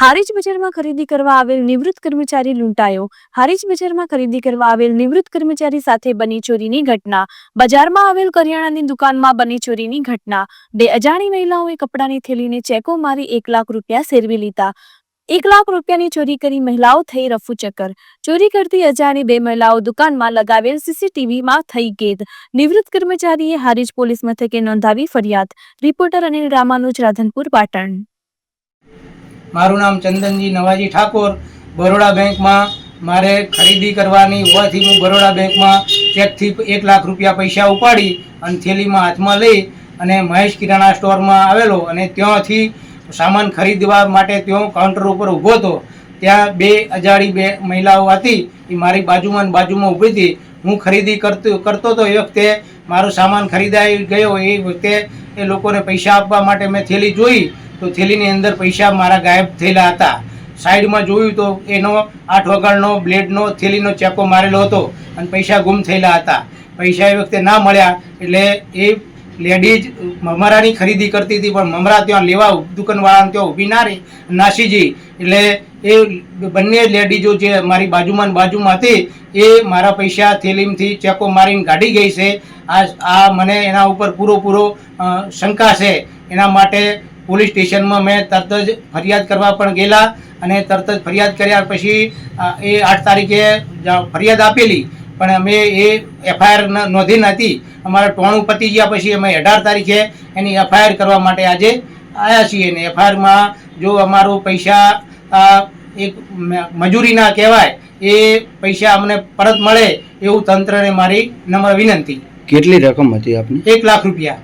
હારીજ બજારમાં ખરીદી કરવા આવેલ નિવૃત્ત કર્મચારી લૂંટાયો. હારીજ બજારમાં ખરીદી કરવા આવેલ નિવૃત્ત કર્મચારી સાથે બની ચોરીની ઘટના. બજારમાં આવેલ કરિયાણાની દુકાનમાં બની ચોરીની ઘટના. બે અજાણી મહિલાઓએ કપડાની થેલીને ચેકો મારી એક લાખ રૂપિયા સેરવી લીધા. એક લાખ રૂપિયાની ચોરી કરી મહિલાઓ થઈ રફુચક્કર ચોરી કરતી અજાણી બે મહિલાઓ દુકાનમાં લગાવેલ સીસીટીવીમાં થઈ કેદ. નિવૃત્ત કર્મચારીએ હારીજ પોલીસ મથકે નોંધાવી ફરિયાદ. રિપોર્ટર અનિલ રામાનુજ, રાધનપુર, પાટણ. મારું નામ ચંદનજી નવાજી ઠાકોર. બરોડા બેંકમાં મારે ખરીદી કરવાની હોવાથી હું બરોડા બેંકમાં ચેકથી એક લાખ રૂપિયા પૈસા ઉપાડી અને થેલીમાં હાથમાં લઈ અને મહેશ કિરાણા સ્ટોરમાં આવેલો અને ત્યાંથી સામાન ખરીદવા માટે ત્યાં કાઉન્ટર ઉપર ઊભો હતો. ત્યાં બે અજાડી બે મહિલાઓ હતી. એ મારી બાજુમાં અને બાજુમાં ઊભી હતી. હું ખરીદી કરતો કરતો હતો એ વખતે મારો સામાન ખરીદાઈ ગયો. એ વખતે એ લોકોને પૈસા આપવા માટે મેં થેલી જોઈ. તો થેલીની અંદર પૈસા મારા ગાયબ થયેલા હતા. સાઈડમાં જોયું તો એનો આઠ વગાડનો, બ્લેડનો, થેલીનો ચેકો મારેલો હતો અને પૈસા ગુમ થયેલા હતા. પૈસા એ વખતે ના મળ્યા એટલે એ લેડીઝ મમરાની ખરીદી કરતી હતી, પણ મમરા ત્યાં લેવા દુકાનવાળાને ત્યાં ઊભી ના રહી. નાસીજી, એટલે એ બંને લેડીઝો જે મારી બાજુમાં બાજુમાં હતી, એ મારા પૈસા થેલીમથી ચેકો મારીને કાઢી ગઈ છે. આ આ મને એના ઉપર પૂરો પૂરો શંકા છે. એના માટે પોલીસ સ્ટેશનમાં મેં તરત જ ફરિયાદ કરવા પણ ગયેલા અને તરત જ ફરિયાદ કર્યા પછી એ આઠ તારીખે ફરિયાદ આપેલી. પણ અમે એ એફઆઈઆર નોંધી નથી અમારા ટોણું પતી ગયા પછી અમે અઢાર તારીખે એની એફઆઈઆર કરવા માટે આજે આવ્યા છીએ. ને એફઆઈઆરમાં જો અમારો પૈસા એક મજૂરીના કહેવાય એ પૈસા અમને પરત મળે એવું તંત્રને મારી નમ્ર વિનંતી. કેટલી રકમ હતી આપની? એક લાખ રૂપિયા.